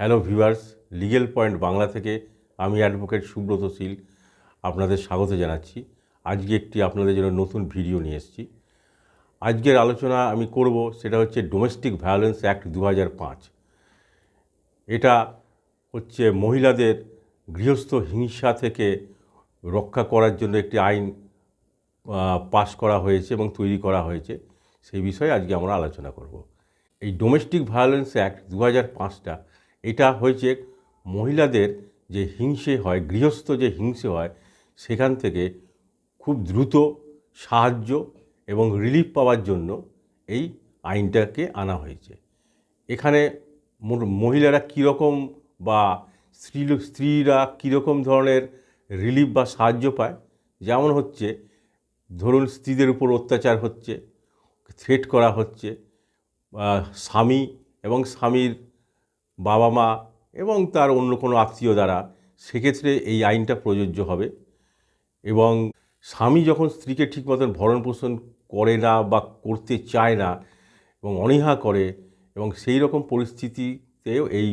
Hello viewers, legal point Bangla থেকে আমি advocate Subrata শীল আপনাদের স্বাগত জানাচ্ছি। আজকে একটি আপনাদের জন্য নতুন ভিডিও নিয়ে এসেছি। আজকের আলোচনা আমি করব সেটা হচ্ছে ডোমেস্টিক ভায়োলেন্স অ্যাক্ট দু এটা হচ্ছে মহিলাদের গৃহস্থ হিংসা থেকে রক্ষা করার জন্য একটি আইন পাশ করা হয়েছে এবং তৈরি করা হয়েছে। সেই বিষয়ে আজকে আমরা আলোচনা করব। এই ডোমেস্টিক ভায়োলেন্স অ্যাক্ট দু হাজার পাঁচটা এটা হয়েছে মহিলাদের যে হিংসে হয়, গৃহস্থ যে হিংসে হয়, সেখান থেকে খুব দ্রুত সাহায্য এবং রিলিফ পাওয়ার জন্য এই আইনটাকে আনা হয়েছে। এখানে মহিলারা কীরকম বা স্ত্রী স্ত্রীরা কীরকম ধরনের রিলিফ বা সাহায্য পায়? যেমন হচ্ছে, ধরুন স্ত্রীদের উপর অত্যাচার হচ্ছে থ্রেট করা হচ্ছে স্বামী এবং স্বামীর বাবা মা এবং তার অন্য কোনো আত্মীয় দ্বারা সেক্ষেত্রে এই আইনটা প্রযোজ্য হবে এবং স্বামী যখন স্ত্রীকে ঠিক মতন ভরণ পোষণ করে না বা করতে চায় না এবং অনীহা করে এবং সেই রকম পরিস্থিতিতেও এই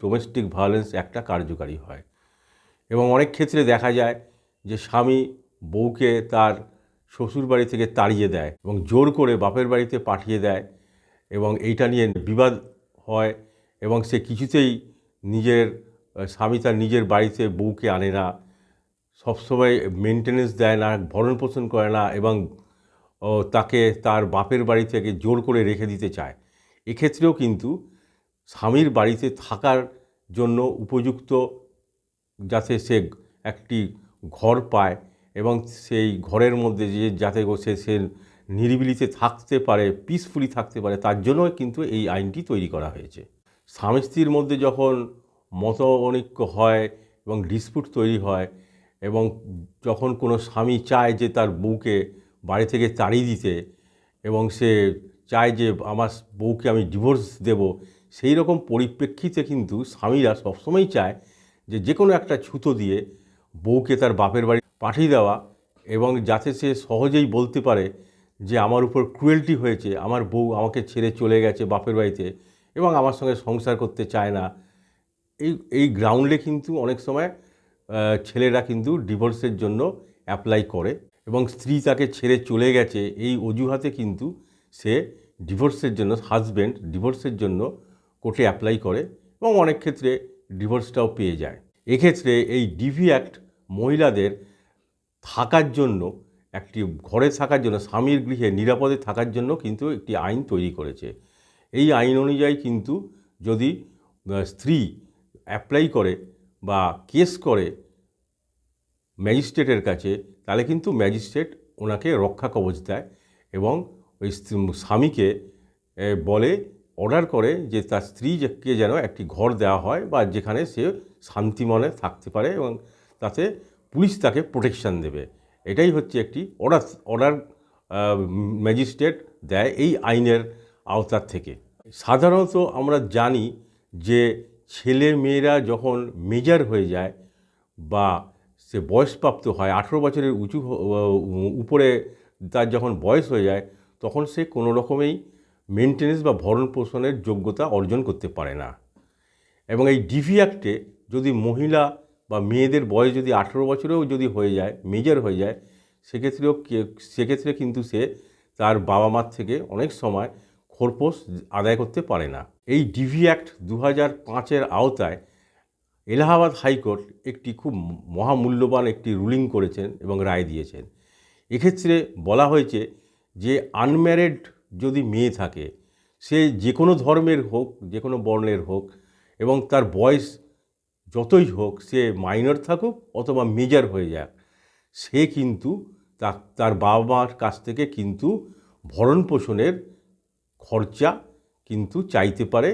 ডোমেস্টিক ভায়োলেন্স একটা কার্যকারী হয় এবং অনেক ক্ষেত্রে দেখা যায় যে স্বামী বউকে তার শ্বশুর বাড়ি থেকে তাড়িয়ে দেয় এবং জোর করে বাপের বাড়িতে পাঠিয়ে দেয় এবং এইটা নিয়ে বিবাদ হয় এবং সে কিছুতেই নিজের স্বামী তার নিজের বাড়িতে বউকে আনে না। সবসময় মেনটেনেন্স দেয় না, ভরণ পোষণ করে না এবং তাকে তার বাপের বাড়ি থেকে জোর করে রেখে দিতে চায়। এক্ষেত্রেও কিন্তু স্বামীর বাড়িতে থাকার জন্য উপযুক্ত যাতে সে একটি ঘর পায় এবং সেই ঘরের মধ্যে যে যাতে সে সে নিরিবিলিতে থাকতে পারে পিসফুলি থাকতে পারে, তার জন্য কিন্তু এই আইনটি তৈরি করা হয়েছে। স্বামী স্ত্রীর মধ্যে যখন মত অনৈক্য হয় এবং ডিসপুট তৈরি হয় এবং যখন কোনো স্বামী চায় যে তার বউকে বাড়ি থেকে তাড়িয়ে দিতে এবং সে চায় যে আমার বউকে আমি ডিভোর্স দেব, সেই রকম পরিপ্রেক্ষিতে কিন্তু স্বামীরা সবসময় চায় যে যে কোনো একটা ছুতো দিয়ে বউকে তার বাপের বাড়ি পাঠিয়ে দেওয়া এবং যাতে সে সহজেই বলতে পারে যে আমার উপর ক্রুয়েলটি হয়েছে, আমার বউ আমাকে ছেড়ে চলে গেছে বাপের বাড়িতে। এবং আমার সঙ্গে সংসার করতে চায় না। এই এই গ্রাউন্ডে কিন্তু অনেক সময় ছেলেরা কিন্তু ডিভোর্সের জন্য অ্যাপ্লাই করে এবং স্ত্রী তাকে ছেড়ে চলে গেছে। এই অজুহাতে কিন্তু সে ডিভোর্সের জন্য হাজব্যান্ড ডিভোর্সের জন্য কোর্টে অ্যাপ্লাই করে এবং অনেক ক্ষেত্রে ডিভোর্সটাও পেয়ে যায়। এক্ষেত্রে এই ডিভি অ্যাক্ট মহিলাদের থাকার জন্য, একটি ঘরে থাকার জন্য, স্বামীর গৃহে নিরাপদে থাকার জন্য কিন্তু একটি আইন তৈরি করেছে। এই আইন অনুযায়ী কিন্তু যদি স্ত্রী অ্যাপ্লাই করে বা কেস করে ম্যাজিস্ট্রেটের কাছে, তাহলে কিন্তু ম্যাজিস্ট্রেট ওনাকে রক্ষা কবচ দেয় এবং ওই স্বামীকে বলে অর্ডার করে যে তার স্ত্রীকে যেন একটি ঘর দেওয়া হয় বা যেখানে সে শান্তি মনে থাকতে পারে এবং তাতে পুলিশ তাকে প্রোটেকশান দেবে। এটাই হচ্ছে একটি অর্ডার অর্ডার ম্যাজিস্ট্রেট দেয় এই আইনের আওতার থেকে। সাধারণত আমরা জানি যে ছেলে মেয়েরা যখন মেজার হয়ে যায় বা সে বয়সপ্রাপ্ত হয়, আঠেরো বছরের উঁচু উপরে তার যখন বয়স হয়ে যায়, তখন সে কোনো রকমেই মেনটেনেন্স বা ভরণ পোষণের যোগ্যতা অর্জন করতে পারে না। এবং এই ডিভি অ্যাক্টে যদি মহিলা বা মেয়েদের বয়স যদি আঠেরো বছরেও যদি হয়ে যায় মেজর হয়ে যায়, সেক্ষেত্রেও সেক্ষেত্রে কিন্তু সে তার বাবা মার থেকে অনেক সময় খোরপোশ আদায় করতে পারে না। এই ডিভি অ্যাক্ট দু হাজার পাঁচের আওতায় এলাহাবাদ হাইকোর্ট একটি খুব মহামূল্যবান একটি রুলিং করেছেন এবং রায় দিয়েছেন। এক্ষেত্রে বলা হয়েছে যে আনম্যারিড যদি মেয়ে থাকে, সে যে কোনো ধর্মের হোক, যে কোনো বর্ণের হোক এবং তার বয়স যতই হোক, সে মাইনর থাকুক অথবা মেজর হয়ে যাক, সে কিন্তু তার বাবা মার কাছ থেকে কিন্তু ভরণ পোষণের খরচা কিন্তু চাইতে পারে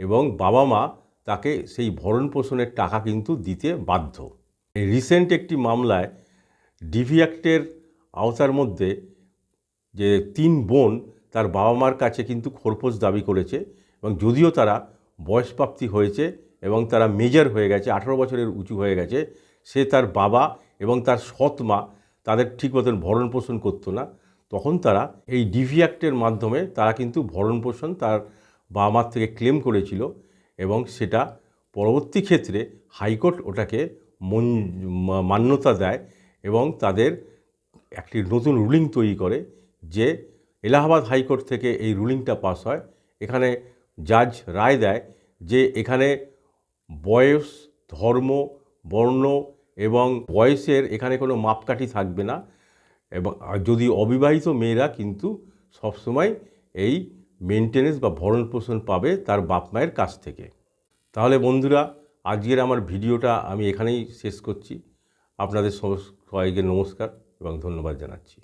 এবং বাবা মা তাকে সেই ভরণ পোষণের টাকা কিন্তু দিতে বাধ্য। এই রিসেন্ট একটি মামলায় ডিভি অ্যাক্টের আওতার মধ্যে যে তিন বোন তার বাবা মার কাছে কিন্তু খোরপোশ দাবি করেছে এবং যদিও তারা বয়সপ্রাপ্তি হয়েছে এবং তারা মেজর হয়ে গেছে, আঠারো বছরের উঁচু হয়ে গেছে, সে তার বাবা এবং তার সৎ মা তাদের ঠিক মতন ভরণ পোষণ করতো না। তখন তারা এই ডিভি অ্যাক্টের মাধ্যমে তারা কিন্তু ভরণ পোষণ তার বাবা মার থেকে ক্লেম করেছিল এবং সেটা পরবর্তী ক্ষেত্রে হাইকোর্ট ওটাকে মন মান্যতা দেয় এবং তাদের একটি নতুন রুলিং তৈরি করে যে এলাহাবাদ হাইকোর্ট থেকে এই রুলিংটা পাস হয়। এখানে জাজ রায় দেয় যে এখানে বয়স, ধর্ম, বর্ণ এবং বয়সের এখানে কোনো মাপকাঠি থাকবে না। এবং যদি অবিবাহিত মেয়েরা কিন্তু সবসময় এই মেনটেনেন্স বা ভরণ পোষণ পাবে তার বাপ মায়ের কাছ থেকে। তাহলে বন্ধুরা, আজকের আমার ভিডিওটা আমি এখানেই শেষ করছি। আপনাদের সবাইকে নমস্কার এবং ধন্যবাদ জানাচ্ছি।